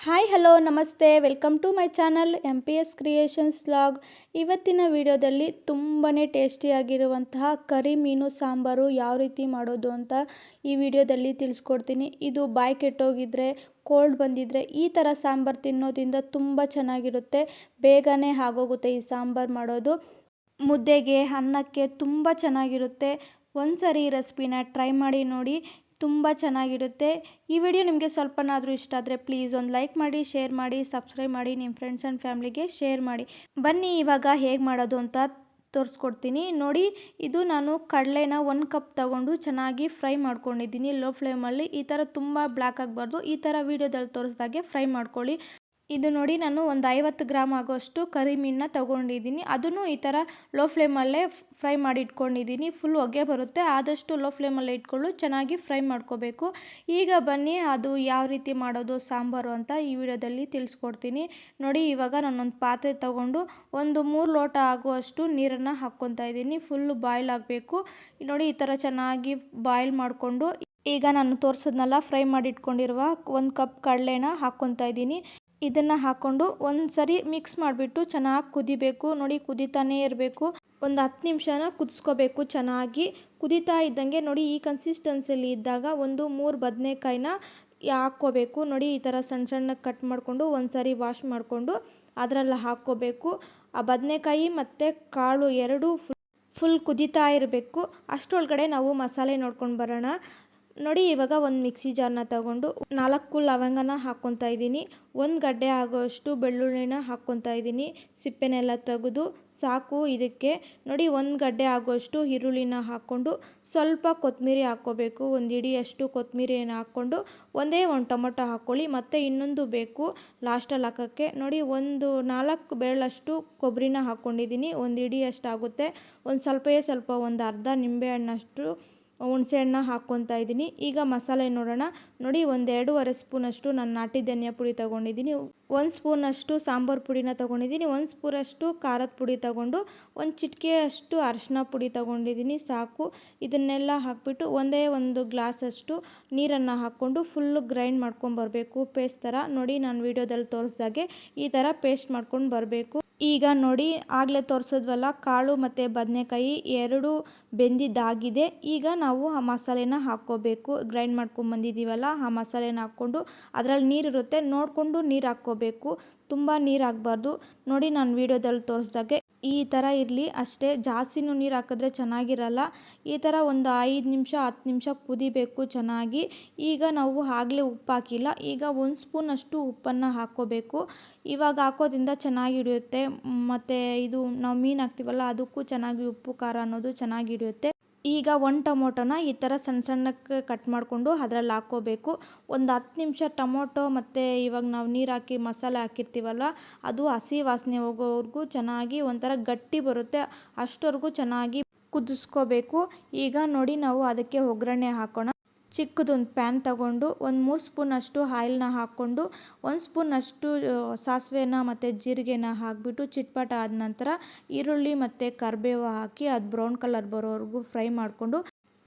Hi, hello, ನಮಸ್ತೆ. Welcome to my channel M P S creations log. ಇವತ್ತಿನ ವಿಡಿಯೋದಲ್ಲಿ ತುಂಬಾ ಟೇಸ್ಟಿಯಾಗಿರುವಂತಹ ಕರಿ ಮೀನು ಸಾಂಬಾರು ಯಾವ ರೀತಿ ಮಾಡೋದು ಅಂತ ಈ ವಿಡಿಯೋದಲ್ಲಿ ತಿಳಿಸ್ಕೊಡ್ತೀನಿ. ಇದು ಬಾಯಿ ಕೆಟ್ಟೋಗಿದ್ರೆ, ಕೋಲ್ಡ್ ಬಂದಿದ್ದರೆ ಈ ಥರ ಸಾಂಬಾರು ತಿನ್ನೋದ್ರಿಂದ ತುಂಬ ಚೆನ್ನಾಗಿರುತ್ತೆ. ಬೇಗನೆ ಆಗೋಗುತ್ತೆ ಈ ಸಾಂಬಾರು ಮಾಡೋದು. ಮುದ್ದೆಗೆ, ಅನ್ನಕ್ಕೆ ತುಂಬ ಚೆನ್ನಾಗಿರುತ್ತೆ. ಒಂದು ಸರಿ ರೆಸಿಪಿನ ಟ್ರೈ ಮಾಡಿ ನೋಡಿ. ತುಂಬ ಚೆನ್ನಾಗಿರುತ್ತೆ. ಈ ವಿಡಿಯೋ ನಿಮಗೆ ಸ್ವಲ್ಪನಾದರೂ ಇಷ್ಟ ಆದರೆ ಪ್ಲೀಸ್ ಒಂದು ಲೈಕ್ ಮಾಡಿ ಶೇರ್ ಮಾಡಿ ಸಬ್ಸ್ಕ್ರೈಬ್ ಮಾಡಿ ನಿಮ್ಮ ಫ್ರೆಂಡ್ಸ್ ಆ್ಯಂಡ್ ಫ್ಯಾಮ್ಲಿಗೆ ಶೇರ್ ಮಾಡಿ. ಬನ್ನಿ ಇವಾಗ ಹೇಗೆ ಮಾಡೋದು ಅಂತ ತೋರಿಸ್ಕೊಡ್ತೀನಿ. ನೋಡಿ, ಇದು ನಾನು ಕಡಲೆನ ಒಂದು ಕಪ್ ತಗೊಂಡು ಚೆನ್ನಾಗಿ ಫ್ರೈ ಮಾಡ್ಕೊಂಡಿದ್ದೀನಿ. ಲೋ ಫ್ಲೇಮಲ್ಲಿ ಈ ಥರ ತುಂಬ ಬ್ಲ್ಯಾಕ್ ಆಗಬಾರ್ದು. ಈ ಥರ ವೀಡಿಯೋದಲ್ಲಿ ತೋರಿಸ್ದಾಗೆ ಫ್ರೈ ಮಾಡ್ಕೊಳ್ಳಿ. ಇದು ನೋಡಿ ನಾನು ಒಂದು ಐವತ್ತು ಗ್ರಾಮ್ ಆಗೋಷ್ಟು ಕರಿ ಮೀನನ್ನ ತೊಗೊಂಡಿದ್ದೀನಿ. ಅದನ್ನು ಈ ಥರ ಲೋ ಫ್ಲೇಮಲ್ಲೇ ಫ್ರೈ ಮಾಡಿ ಇಟ್ಕೊಂಡಿದ್ದೀನಿ. ಫುಲ್ ಹೊಗೆ ಬರುತ್ತೆ. ಆದಷ್ಟು ಲೋ ಫ್ಲೇಮಲ್ಲೇ ಇಟ್ಕೊಂಡು ಚೆನ್ನಾಗಿ ಫ್ರೈ ಮಾಡ್ಕೋಬೇಕು. ಈಗ ಬನ್ನಿ, ಅದು ಯಾವ ರೀತಿ ಮಾಡೋದು, ಸಾಂಬಾರು ಅಂತ ಈ ವಿಡಿಯೋದಲ್ಲಿ ತಿಳಿಸ್ಕೊಡ್ತೀನಿ. ನೋಡಿ, ಇವಾಗ ನಾನೊಂದು ಪಾತ್ರೆ ತೊಗೊಂಡು ಒಂದು ಮೂರು ಲೋಟ ಆಗುವಷ್ಟು ನೀರನ್ನು ಹಾಕ್ಕೊತಾ ಇದ್ದೀನಿ. ಫುಲ್ಲು ಬಾಯ್ಲ್ ಆಗಬೇಕು. ನೋಡಿ, ಈ ಥರ ಚೆನ್ನಾಗಿ ಬಾಯ್ಲ್ ಮಾಡಿಕೊಂಡು ಈಗ ನಾನು ತೋರಿಸಿದ್ನಲ್ಲ ಫ್ರೈ ಮಾಡಿ ಇಟ್ಕೊಂಡಿರುವ ಒಂದು ಕಪ್ ಕಡಲೆನ ಹಾಕ್ಕೊತಾ ಇದ್ದೀನಿ. ಇದನ್ನು ಹಾಕ್ಕೊಂಡು ಒಂದು ಸರಿ ಮಿಕ್ಸ್ ಮಾಡಿಬಿಟ್ಟು ಚೆನ್ನಾಗಿ ಕುದಿಬೇಕು. ನೋಡಿ ಕುದಿತಾನೇ ಇರಬೇಕು. ಒಂದು ಹತ್ತು ನಿಮಿಷನ ಕುದಿಸ್ಕೋಬೇಕು ಚೆನ್ನಾಗಿ. ಕುದಿತಾ ಇದ್ದಂಗೆ ನೋಡಿ ಈ ಕನ್ಸಿಸ್ಟೆನ್ಸಿಯಲ್ಲಿ ಇದ್ದಾಗ ಒಂದು ಮೂರು ಬದನೆಕಾಯಿನ ಹಾಕ್ಕೋಬೇಕು. ನೋಡಿ ಈ ಥರ ಸಣ್ಣ ಸಣ್ಣ ಕಟ್ ಮಾಡಿಕೊಂಡು ಒಂದು ಸರಿ ವಾಶ್ ಮಾಡಿಕೊಂಡು ಅದರಲ್ಲಿ ಹಾಕ್ಕೋಬೇಕು. ಆ ಬದನೆಕಾಯಿ ಮತ್ತು ಕಾಳು ಎರಡೂ ಫುಲ್ ಫುಲ್ ಕುದೀತಾ ಇರಬೇಕು. ಅಷ್ಟರೊಳಗಡೆ ನಾವು ಮಸಾಲೆ ನೋಡ್ಕೊಂಡು ಬರೋಣ. ನೋಡಿ, ಇವಾಗ ಒಂದು ಮಿಕ್ಸಿ ಜಾರ್ನ ತಗೊಂಡು ನಾಲ್ಕು ಲವಂಗನ ಹಾಕ್ಕೊತಾ ಇದ್ದೀನಿ. ಒಂದು ಗಡ್ಡೆ ಆಗೋಷ್ಟು ಬೆಳ್ಳುಳ್ಳಿನ ಹಾಕ್ಕೊತಾ ಇದ್ದೀನಿ. ಸಿಪ್ಪೆನೆಲ್ಲ ತೆಗೆದು ಸಾಕು ಇದಕ್ಕೆ. ನೋಡಿ, ಒಂದು ಗಡ್ಡೆ ಆಗೋಷ್ಟು ಈರುಳ್ಳಿನ ಹಾಕ್ಕೊಂಡು ಸ್ವಲ್ಪ ಕೊತ್ತಂಬರಿ ಹಾಕ್ಕೋಬೇಕು. ಒಂದು ಇಡಿಯಷ್ಟು ಕೊತ್ತಂಬರಿನ ಹಾಕ್ಕೊಂಡು ಒಂದೇ ಒಂದು ಟೊಮೊಟೊ ಹಾಕ್ಕೊಳ್ಳಿ. ಮತ್ತು ಇನ್ನೊಂದು ಬೇಕು ಲಾಸ್ಟಲ್ಲಿ ಹಾಕೋಕ್ಕೆ. ನೋಡಿ, ಒಂದು ನಾಲ್ಕು ಬೇಳಷ್ಟು ಕೊಬ್ಬರಿನ ಹಾಕ್ಕೊಂಡಿದ್ದೀನಿ. ಒಂದು ಇಡಿಯಷ್ಟು ಆಗುತ್ತೆ ಒಂದು ಸ್ವಲ್ಪವೇ ಸ್ವಲ್ಪ, ಒಂದು ಅರ್ಧ ನಿಂಬೆಹಣ್ಣಷ್ಟು ಹುಣಸೆಹಣ್ಣ ಹಾಕ್ಕೊತಾ ಇದ್ದೀನಿ. ಈಗ ಮಸಾಲೆ ನೋಡೋಣ. ನೋಡಿ ಒಂದು ಎರಡೂವರೆ ಸ್ಪೂನಷ್ಟು ನಾನು ನಾಟಿ ಧನಿಯಾ ಪುಡಿ ತೊಗೊಂಡಿದ್ದೀನಿ. ಒಂದು ಸ್ಪೂನಷ್ಟು ಸಾಂಬಾರು ಪುಡಿನ ತೊಗೊಂಡಿದ್ದೀನಿ. ಒಂದು ಸ್ಪೂನಷ್ಟು ಖಾರದ ಪುಡಿ ತೊಗೊಂಡು, ಒಂದು ಚಿಟಿಕೆಯಷ್ಟು ಅರಶಿನ ಪುಡಿ ತೊಗೊಂಡಿದ್ದೀನಿ. ಸಾಕು. ಇದನ್ನೆಲ್ಲ ಹಾಕ್ಬಿಟ್ಟು ಒಂದೇ ಒಂದು ಗ್ಲಾಸಷ್ಟು ನೀರನ್ನು ಹಾಕ್ಕೊಂಡು ಫುಲ್ಲು ಗ್ರೈಂಡ್ ಮಾಡ್ಕೊಂಡು ಬರಬೇಕು. ಪೇಸ್ಟ್ ಥರ. ನೋಡಿ, ನಾನು ವೀಡಿಯೋದಲ್ಲಿ ತೋರಿಸ್ದಾಗೆ ಈ ಥರ ಪೇಸ್ಟ್ ಮಾಡ್ಕೊಂಡು ಬರಬೇಕು. ಈಗ ನೋಡಿ, ಆಗಲೇ ತೋರಿಸಿದ್ವಲ್ಲ, ಕಾಳು ಮತ್ತು ಬದನೆಕಾಯಿ ಎರಡು ಬೆಂದಿದ್ದಾಗಿದೆ. ಈಗ ನಾವು ಆ ಮಸಾಲೆನ ಹಾಕ್ಕೋಬೇಕು. ಗ್ರೈಂಡ್ ಮಾಡ್ಕೊಂಡು ಬಂದಿದ್ದೀವಲ್ಲ, ಆ ಮಸಾಲೆನ ಹಾಕ್ಕೊಂಡು ಅದರಲ್ಲಿ ನೀರಿರುತ್ತೆ. ನೋಡಿಕೊಂಡು ನೀರು ಹಾಕ್ಕೋಬೇಕು. ತುಂಬ ನೀರು ಹಾಕ್ಬಾರ್ದು ನೋಡಿ, ನಾನು ವೀಡಿಯೋದಲ್ಲಿ ತೋರಿಸ್ದಾಗೆ ಈ ಥರ ಇರಲಿ, ಅಷ್ಟೇ ಜಾಸ್ತಿನೂ ನೀರು ಹಾಕಿದ್ರೆ ಚೆನ್ನಾಗಿರಲ್ಲ. ಈ ಥರ ಒಂದು ಐದು ನಿಮಿಷ, ಹತ್ತು ನಿಮಿಷ ಕುದಿಬೇಕು ಚೆನ್ನಾಗಿ. ಈಗ ನಾವು ಆಗಲೇ ಉಪ್ಪು ಹಾಕಿಲ್ಲ. ಈಗ ಒಂದು ಸ್ಪೂನಷ್ಟು ಉಪ್ಪನ್ನು ಹಾಕ್ಕೋಬೇಕು. ಇವಾಗ ಹಾಕೋದ್ರಿಂದ ಚೆನ್ನಾಗಿ ಹಿಡಿಯುತ್ತೆ. ಮತ್ತು ಇದು ನಾವು ಮೀನು ಹಾಕ್ತೀವಲ್ಲ, ಅದಕ್ಕೂ ಚೆನ್ನಾಗಿ ಉಪ್ಪು, ಖಾರ ಅನ್ನೋದು ಚೆನ್ನಾಗಿ ಹಿಡಿಯುತ್ತೆ. ಈಗ ಒಂದು ಟೊಮೊಟೊನ ಈ ಥರ ಸಣ್ಣ ಸಣ್ಣಕ್ಕೆ ಕಟ್ ಮಾಡಿಕೊಂಡು ಅದರಲ್ಲಿ ಹಾಕ್ಕೋಬೇಕು. ಒಂದು ಹತ್ತು ನಿಮಿಷ ಟೊಮೊಟೊ ಮತ್ತು ಇವಾಗ ನಾವು ನೀರು ಹಾಕಿ ಮಸಾಲೆ ಹಾಕಿರ್ತೀವಲ್ಲ, ಅದು ಹಸಿ ವಾಸನೆ ಹೋಗೋವರೆಗೂ ಚೆನ್ನಾಗಿ ಒಂಥರ ಗಟ್ಟಿ ಬರುತ್ತೆ. ಅಷ್ಟರವರೆಗೂ ಚೆನ್ನಾಗಿ ಕುದಿಸ್ಕೋಬೇಕು. ಈಗ ನೋಡಿ ನಾವು ಅದಕ್ಕೆ ಒಗ್ಗರಣೆ ಹಾಕೋಣ. ಚಿಕ್ಕದೊಂದು ಪ್ಯಾನ್ ತಗೊಂಡು ಒಂದು ಮೂರು ಸ್ಪೂನಷ್ಟು ಆಯಿಲ್ನ ಹಾಕ್ಕೊಂಡು ಒಂದು ಸ್ಪೂನಷ್ಟು ಸಾಸಿವೆನ ಮತ್ತು ಜೀರಿಗೆನ ಹಾಕಿಬಿಟ್ಟು ಚಿಟ್ಪಟ ಆದ ನಂತರ ಈರುಳ್ಳಿ ಮತ್ತು ಕರಿಬೇವು ಹಾಕಿ ಅದು ಬ್ರೌನ್ ಕಲರ್ ಬರೋವರೆಗೂ ಫ್ರೈ ಮಾಡಿಕೊಂಡು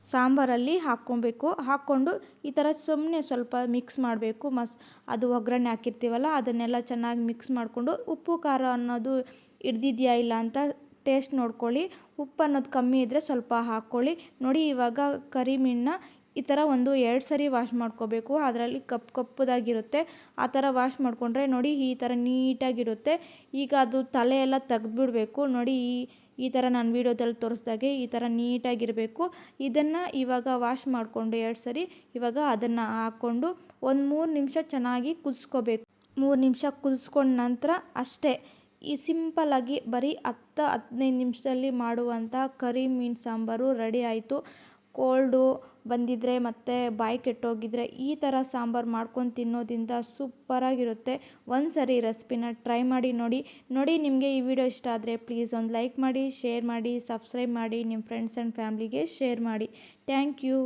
ಸಾಂಬಾರಲ್ಲಿ ಹಾಕ್ಕೊಬೇಕು. ಹಾಕ್ಕೊಂಡು ಈ ಥರ ಸುಮ್ಮನೆ ಸ್ವಲ್ಪ ಮಿಕ್ಸ್ ಮಾಡಬೇಕು. ಮಸ್, ಅದು ಒಗ್ಗರಣೆ ಹಾಕಿರ್ತೀವಲ್ಲ, ಅದನ್ನೆಲ್ಲ ಚೆನ್ನಾಗಿ ಮಿಕ್ಸ್ ಮಾಡಿಕೊಂಡು ಉಪ್ಪು, ಖಾರ ಅನ್ನೋದು ಹಿಡ್ದಿದೆಯಾ ಇಲ್ಲ ಅಂತ ಟೇಸ್ಟ್ ನೋಡ್ಕೊಳ್ಳಿ. ಉಪ್ಪು ಅನ್ನೋದು ಕಮ್ಮಿ ಇದ್ದರೆ ಸ್ವಲ್ಪ ಹಾಕ್ಕೊಳ್ಳಿ. ನೋಡಿ ಇವಾಗ ಕರಿ ಮೀನನ್ನ ಈ ಥರ ಒಂದು ಎರಡು ಸರಿ ವಾಶ್ ಮಾಡ್ಕೋಬೇಕು. ಅದರಲ್ಲಿ ಕಪ್ಪು ಕಪ್ಪದಾಗಿರುತ್ತೆ. ಆ ಥರ ವಾಶ್ ಮಾಡಿಕೊಂಡ್ರೆ ನೋಡಿ ಈ ಥರ ನೀಟಾಗಿರುತ್ತೆ. ಈಗ ಅದು ತಲೆ ಎಲ್ಲ ತೆಗೆದ್ಬಿಡ್ಬೇಕು. ನೋಡಿ ಈ ಈ ಥರ ನಾನು ವೀಡಿಯೋದಲ್ಲಿ ತೋರಿಸ್ದಾಗೆ ಈ ಥರ ನೀಟಾಗಿರಬೇಕು. ಇದನ್ನು ಇವಾಗ ವಾಶ್ ಮಾಡಿಕೊಂಡು ಎರಡು ಸರಿ ಇವಾಗ ಅದನ್ನು ಹಾಕ್ಕೊಂಡು ಒಂದು ಮೂರು ನಿಮಿಷ ಚೆನ್ನಾಗಿ ಕುದಿಸ್ಕೋಬೇಕು. ಮೂರು ನಿಮಿಷ ಕುದಿಸ್ಕೊಂಡ ನಂತರ ಅಷ್ಟೇ ಈ ಸಿಂಪಲ್ಲಾಗಿ ಬರೀ ಹತ್ತು ಹದಿನೈದು ನಿಮಿಷದಲ್ಲಿ ಮಾಡುವಂಥ ಕರಿ ಮೀನು ಸಾಂಬಾರು ರೆಡಿ ಆಯಿತು. ಕೋಲ್ಡು ಬಂದಿದ್ದರೆ ಮತ್ತು ಬಾಯಿ ಕೆಟ್ಟೋಗಿದ್ರೆ ಈ ಥರ ಸಾಂಬಾರು ಮಾಡ್ಕೊಂಡು ತಿನ್ನೋದ್ರಿಂದ ಸೂಪರಾಗಿರುತ್ತೆ. ಒಂದು ಸರಿ ರೆಸಿಪಿನ ಟ್ರೈ ಮಾಡಿ ನೋಡಿ. ನೋಡಿ ನಿಮಗೆ ಈ ವಿಡಿಯೋ ಇಷ್ಟ ಆದರೆ ಪ್ಲೀಸ್ ಒಂದು ಲೈಕ್ ಮಾಡಿ, ಶೇರ್ ಮಾಡಿ, ಸಬ್ಸ್ಕ್ರೈಬ್ ಮಾಡಿ, ನಿಮ್ಮ ಫ್ರೆಂಡ್ಸ್ ಆ್ಯಂಡ್ ಫ್ಯಾಮ್ಲಿಗೆ ಶೇರ್ ಮಾಡಿ. Thank you.